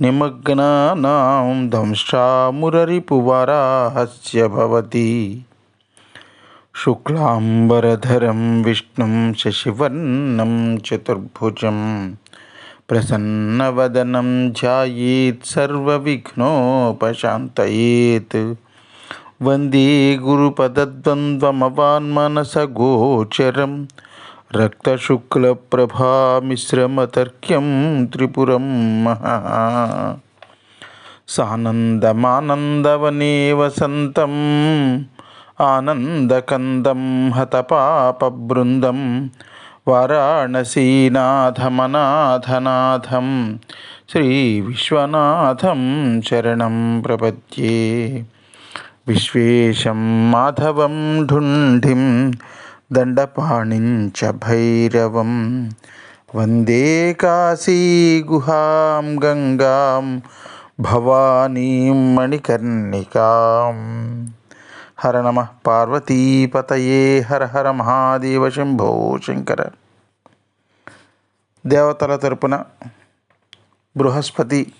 నిమగ్నానాం దంశా మురరిపువరాహస్య భవతి శుక్లాంబరధరం విష్ణుం శశివర్ణం చతుర్భుజం ప్రసన్నవదనం ధ్యాయేత్ సర్వవిఘ్నోపశాంతయేత్. వందే గురుపదద్వంద్వమవాన్మనసగోచరం రక్తశుక్లప్రభామిశ్రమతర్క్యం త్రిపురం మహ. సానందమానందవనే వసంతం ఆనందకందం హతపాపబృందం వారాణసీనాథమనాథనాథం శ్రీ విశ్వనాథం శరణం ప్రపద్యే. విశ్వేశం మాధవం ఢుంఢిం దండపాణించ భైరవం వందే కాశీగుహాం గంగాం భవానీ మణికర్ణికాం. హర నమ పార్వతీపతయే హర హర మహాదేవ శంభో శంకర. దేవతల తరపున బృహస్పతి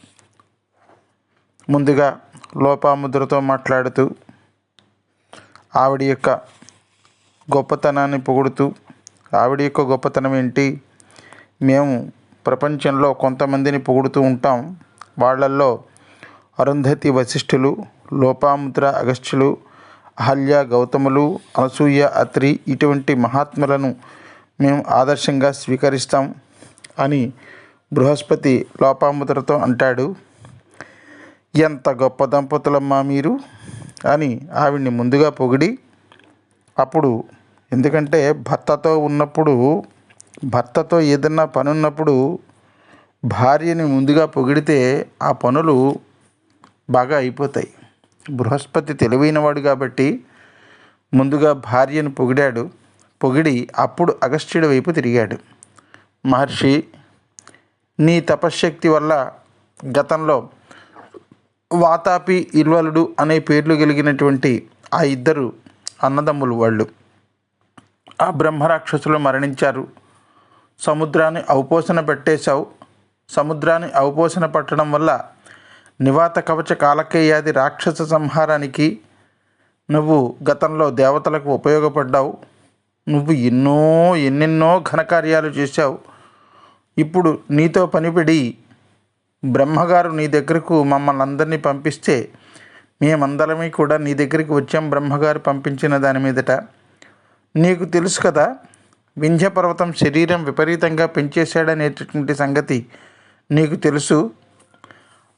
ముందుగా లోపాముద్రతో మాట్లాడుతూ ఆవిడ యొక్క గొప్పతనాన్ని పొగుడుతూ ఆవిడ యొక్క గొప్పతనం ఏంటి? మేము ప్రపంచంలో కొంతమందిని పొగుడుతూ ఉంటాం. వాళ్ళల్లో అరుంధతి వశిష్ఠులు లోపాముద్ర అగస్త్యులు అహల్య గౌతములు అనసూయ అత్రి ఇటువంటి మహాత్ములను మేము ఆదర్శంగా స్వీకరిస్తాం అని బృహస్పతి లోపాముద్రతో అంటాడు. ఎంత గొప్ప దంపతులమ్మా మీరు అని ఆవిడ్ని ముందుగా పొగిడి అప్పుడు ఎందుకంటే భర్తతో ఉన్నప్పుడు భర్తతో ఏదన్నా పని ఉన్నప్పుడు భార్యని ముందుగా పొగిడితే ఆ పనులు బాగా అయిపోతాయి. బృహస్పతి తెలివైనవాడు కాబట్టి ముందుగా భార్యను పొగిడాడు. పొగిడి అప్పుడు అగస్త్యుడి వైపు తిరిగాడు. మహర్షి నీ తపశ్శక్తి వల్ల గతంలో వాతాపి ఇల్వలుడు అనే పేర్లు కలిగినటువంటి ఆ ఇద్దరు అన్నదమ్ములు వాళ్ళు ఆ బ్రహ్మరాక్షసులు మరణించారు. సముద్రాన్ని అవపోసన పెట్టేశావు. సముద్రాన్ని అవపోసన పట్టడం వల్ల నివాత కవచ కాలకేయాది రాక్షస సంహారానికి నువ్వు గతంలో దేవతలకు ఉపయోగపడ్డావు. నువ్వు ఎన్నో ఎన్నెన్నో ఘనకార్యాలు చేశావు. ఇప్పుడు నీతో పనిపడి బ్రహ్మగారు నీ దగ్గరకు మమ్మల్ని అందరినీ పంపిస్తే మేమందరమీ కూడా నీ దగ్గరికి వచ్చాం బ్రహ్మగారు పంపించిన దాని మీదట. నీకు తెలుసు కదా వింధ్య పర్వతం శరీరం విపరీతంగా పెంచేశాడనేటటువంటి సంగతి నీకు తెలుసు.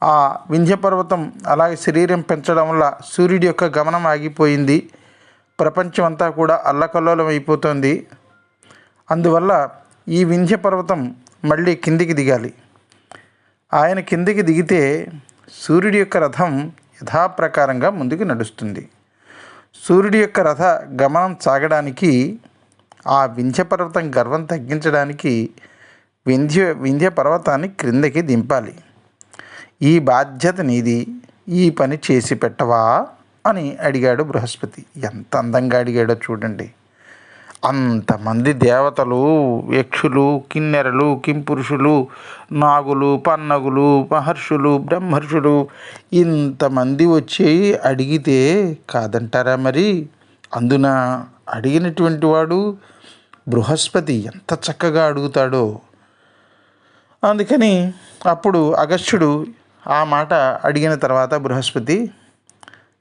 ఆ వింధ్య పర్వతం అలాగే శరీరం పెంచడం వల్ల సూర్యుడి యొక్క గమనం ఆగిపోయింది. ప్రపంచం అంతా కూడా అల్లకల్లోలం అయిపోతుంది అందువల్ల ఈ వింధ్య పర్వతం మళ్ళీ కిందికి దిగాలి. ఆయన కిందికి దిగితే సూర్యుడి యొక్క రథం యథాప్రకారంగా ముందుకు నడుస్తుంది. సూర్యుడి యొక్క రథ గమనం సాగడానికి ఆ వింధ్య పర్వతం గర్వం తగ్గించడానికి వింధ్య వింధ్య పర్వతాన్ని క్రిందకి దింపాలి. ఈ బాధ్యత నీది ఈ పని చేసి పెట్టవా? అని అడిగాడు బృహస్పతి. ఎంత అందంగా అడిగాడో చూడండి. అంతమంది దేవతలు యక్షులు కిన్నెరలు కింపురుషులు నాగులు పన్నగులు మహర్షులు బ్రహ్మర్షులు ఇంతమంది వచ్చి అడిగితే కాదంటారా మరి? అందున అడిగినటువంటి వాడు బృహస్పతి ఎంత చక్కగా అడుగుతాడో. అందుకని అప్పుడు అగస్త్యుడు ఆ మాట అడిగిన తర్వాత బృహస్పతి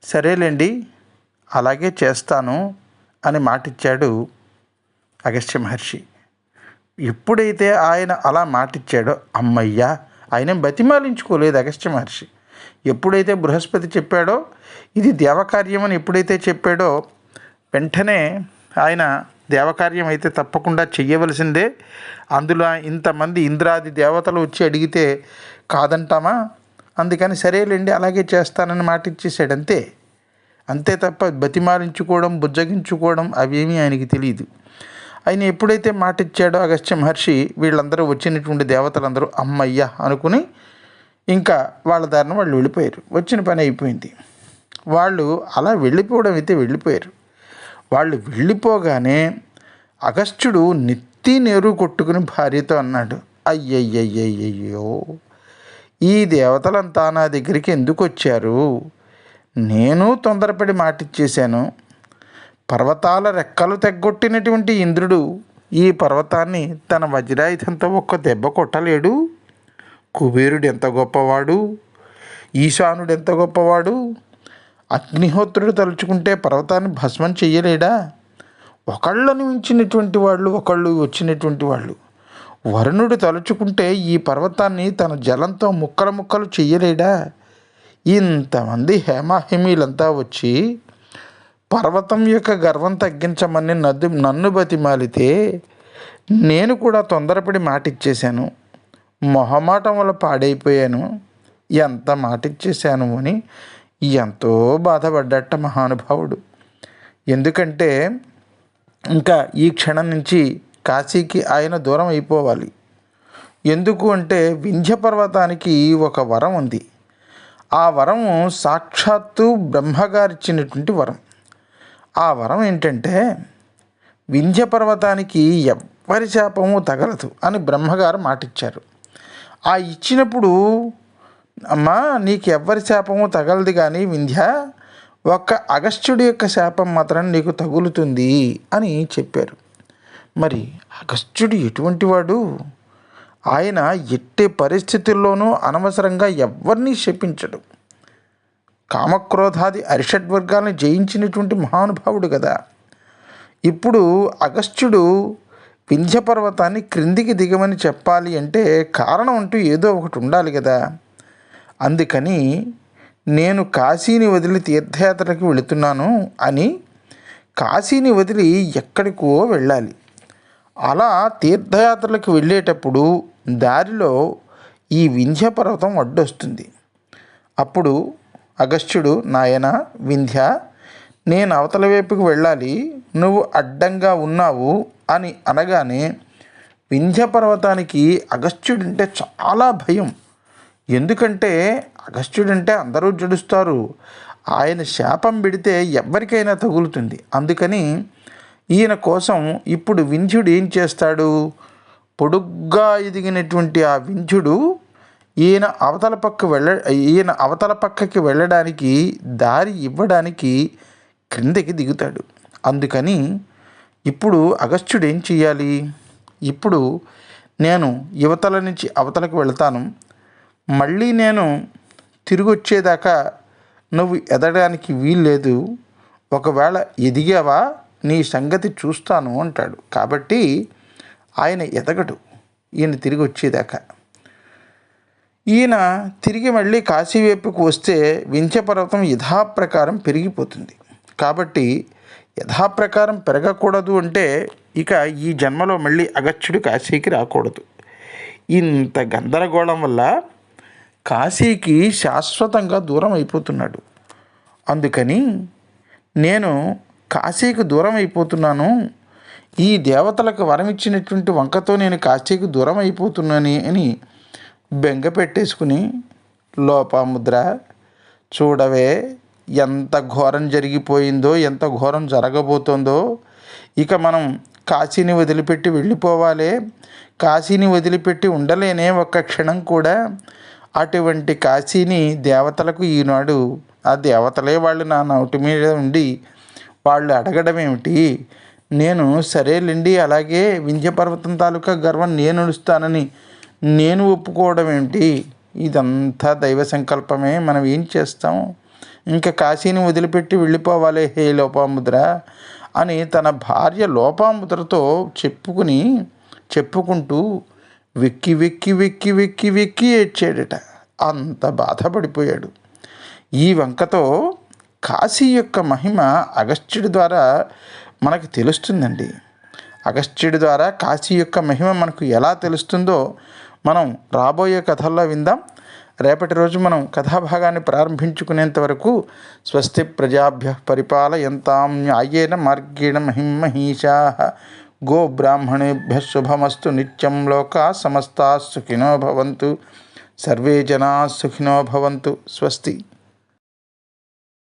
సరేలేండి అలాగే చేస్తాను అని మాటిచ్చాడు అగస్త్య మహర్షి. ఎప్పుడైతే ఆయన అలా మాటిచ్చాడో అమ్మయ్యా ఆయన బతిమాలించుకోలేదు అగస్త్య మహర్షి. ఎప్పుడైతే బృహస్పతి చెప్పాడో ఇది దేవకార్యం అని ఎప్పుడైతే చెప్పాడో వెంటనే ఆయన దేవకార్యం అయితే తప్పకుండా చెయ్యవలసిందే. అందులో ఇంతమంది ఇంద్రాది దేవతలు వచ్చి అడిగితే కాదంటామా? అందుకని సరేలేండి అలాగే చేస్తానని మాట ఇచ్చేసాడు అంతే. అంతే తప్ప బతిమాలించుకోవడం బుజ్జగించుకోవడం అవేమీ ఆయనకి తెలియదు ఆయన ఎప్పుడైతే మాట ఇచ్చాడో అగస్త్య మహర్షి వీళ్ళందరూ వచ్చినటువంటి దేవతలందరూ అమ్మయ్య అనుకుని ఇంకా వాళ్ళ దారిన వాళ్ళు వెళ్ళిపోయారు. వచ్చిన పని అయిపోయింది. వాళ్ళు అలా వెళ్ళిపోవడం అయితే వెళ్ళిపోయారు. వాళ్ళు వెళ్ళిపోగానే అగస్త్యుడు నెత్తి నేరు కొట్టుకుని భార్యతో అన్నాడు అయ్యయ్యయ్యయ్యో ఈ దేవతలంతా నా దగ్గరికి ఎందుకు వచ్చారు నేను తొందరపడి మాటిచ్చేశాను. పర్వతాల రెక్కలు తెగ్గొట్టినటువంటి ఇంద్రుడు ఈ పర్వతాన్ని తన వజ్రాయుధంతో ఒక్క దెబ్బ కొట్టలేడు. కుబేరుడు ఎంత గొప్పవాడు? ఈశానుడు ఎంత గొప్పవాడు? అగ్నిహోత్రుడు తలుచుకుంటే పర్వతాన్ని భస్మం చెయ్యలేడా? ఒకళ్ళని మించినటువంటి వాళ్ళు ఒకళ్ళు వచ్చినటువంటి వాళ్ళు. వరుణుడు తలుచుకుంటే ఈ పర్వతాన్ని తన జలంతో ముక్కలు ముక్కలు చెయ్యలేడా? ఇంతమంది హేమాహిమీలంతా వచ్చి పర్వతం యొక్క గర్వం తగ్గించమని నద్దు నన్ను బతిమాలితే నేను కూడా తొందరపడి మాట ఇచ్చేశాను మొహమాటం వల్ల పాడైపోయాను. ఎంత మాట ఇచ్చేశాను అని ఎంతో బాధపడ్డట్ట మహానుభావుడు. ఎందుకంటే ఇంకా ఈ క్షణం నుంచి కాశీకి ఆయన దూరం అయిపోవాలి. ఎందుకు అంటే వింధ్య పర్వతానికి ఒక వరం ఉంది. ఆ వరము సాక్షాత్తు బ్రహ్మగారిచ్చినటువంటి వరం. ఆ వరం ఏంటంటే వింధ్య పర్వతానికి ఎవ్వరి శాపము తగలదు అని బ్రహ్మగారు మాటిచ్చారు. ఆ ఇచ్చినప్పుడు అమ్మా నీకు ఎవ్వరి శాపము తగలదు కానీ వింధ్య ఒక్క అగస్త్యుడి యొక్క శాపం మాత్రం నీకు తగులుతుంది అని చెప్పారు. మరి అగస్త్యుడు ఎటువంటి వాడు ఆయన ఎట్టి పరిస్థితుల్లోనూ అనవసరంగా ఎవరిని శపించడు. కామక్రోధాది అరిషడ్వర్గాలను జయించినటువంటి మహానుభావుడు కదా. ఇప్పుడు అగస్త్యుడు వింధ్య పర్వతాన్ని క్రిందికి దిగమని చెప్పాలి అంటే కారణం అంటూ ఏదో ఒకటి ఉండాలి కదా. అందుకని నేను కాశీని వదిలి తీర్థయాత్రలకు వెళుతున్నాను అని కాశీని వదిలి ఎక్కడికో వెళ్ళాలి. అలా తీర్థయాత్రలకు వెళ్ళేటప్పుడు దారిలో ఈ వింధ్య పర్వతం అడ్డొస్తుంది అప్పుడు అగస్త్యుడు నాయన వింధ్య నేను అవతల వైపుకు వెళ్ళాలి నువ్వు అడ్డంగా ఉన్నావు అని అనగానే వింధ్య పర్వతానికి అగస్త్యుడంటే చాలా భయం. ఎందుకంటే అగస్త్యుడంటే అందరూ జడుస్తారు. ఆయన శాపం పెడితే ఎవరికైనా తగులుతుంది. అందుకని ఈయన కోసం ఇప్పుడు వింధ్యుడు ఏం చేస్తాడు? పొడుగ్గా ఎదిగినటువంటి ఆ వింధ్యుడు ఈయన అవతల పక్క వెళ్ళ ఈయన అవతల పక్కకి వెళ్ళడానికి దారి ఇవ్వడానికి క్రిందకి దిగుతాడు. అందుకని ఇప్పుడు అగస్త్యుడు ఏం చేయాలి ఇప్పుడు నేను యువతల నుంచి అవతలకు వెళ్తాను. మళ్ళీ నేను తిరిగి వచ్చేదాకా నువ్వు ఎదగడానికి వీల్లేదు. ఒకవేళ ఎదిగావా నీ సంగతి చూస్తాను అంటాడు. కాబట్టి ఆయన ఎదగడు. ఈయన తిరిగి వచ్చేదాకా ఈయన తిరిగి మళ్ళీ కాశీ వైపుకు వస్తే వింధ్యపర్వతం యథాప్రకారం పెరిగిపోతుంది. కాబట్టి యథాప్రకారం పెరగకూడదు అంటే ఇక ఈ జన్మలో మళ్ళీ అగచ్చుడు కాశీకి రాకూడదు. ఇంత గందరగోళం వల్ల కాశీకి శాశ్వతంగా దూరం అయిపోతున్నాడు. అందుకని నేను కాశీకి దూరం అయిపోతున్నాను. ఈ దేవతలకు వరం ఇచ్చినటువంటి వంకతో నేను కాశీకి దూరం అయిపోతున్నాను అని బెంగ పెట్టేసుకుని లోపాముద్ర చూడవే ఎంత ఘోరం జరిగిపోయిందో ఎంత ఘోరం జరగబోతోందో. ఇక మనం కాశీని వదిలిపెట్టి వెళ్ళిపోవాలి. కాశీని వదిలిపెట్టి ఉండలేనే ఒక్క క్షణం కూడా. అటువంటి కాశీని దేవతలకు ఈనాడు ఆ దేవతలే వాళ్ళు నా నోటి మీద ఉండి వాళ్ళు అడగడం ఏమిటి? నేను సరేలేండి అలాగే వింధ్యపర్వతం తాలూకా గర్వం నేను నడుస్తానని నేను ఒప్పుకోవడం ఏంటి? ఇదంతా దైవ సంకల్పమే. మనం ఏం చేస్తాం? ఇంకా కాశీని వదిలిపెట్టి వెళ్ళిపోవాలి. హే లోపాముద్ర అని తన భార్య లోపాముద్రతో చెప్పుకుని చెప్పుకుంటూ వెక్కి వెక్కి వెక్కి వెక్కి వెక్కి ఏడ్చాడట. అంత బాధపడిపోయాడు. ఈ వంకతో కాశీ యొక్క మహిమ అగస్త్యుడి ద్వారా మనకు తెలుస్తుందండి. అగస్త్యుడి ద్వారా కాశీ యొక్క మహిమ మనకు ఎలా తెలుస్తుందో మనం రాబోయే కథల్లో విందాం. రేపటి రోజు మనం కథాభాగాన్ని ప్రారంభించుకునేంత వరకు స్వస్తి ప్రజాభ్య పరిపాలయంతాం న్యాయేన మార్గేణ మహిమహీషా గో బ్రాహ్మణేభ్య శుభమస్తు నిత్యం లోకా సమస్తా సుఖినో భవంతు. సర్వే జనా సుఖినో భవంతు. స్వస్తి.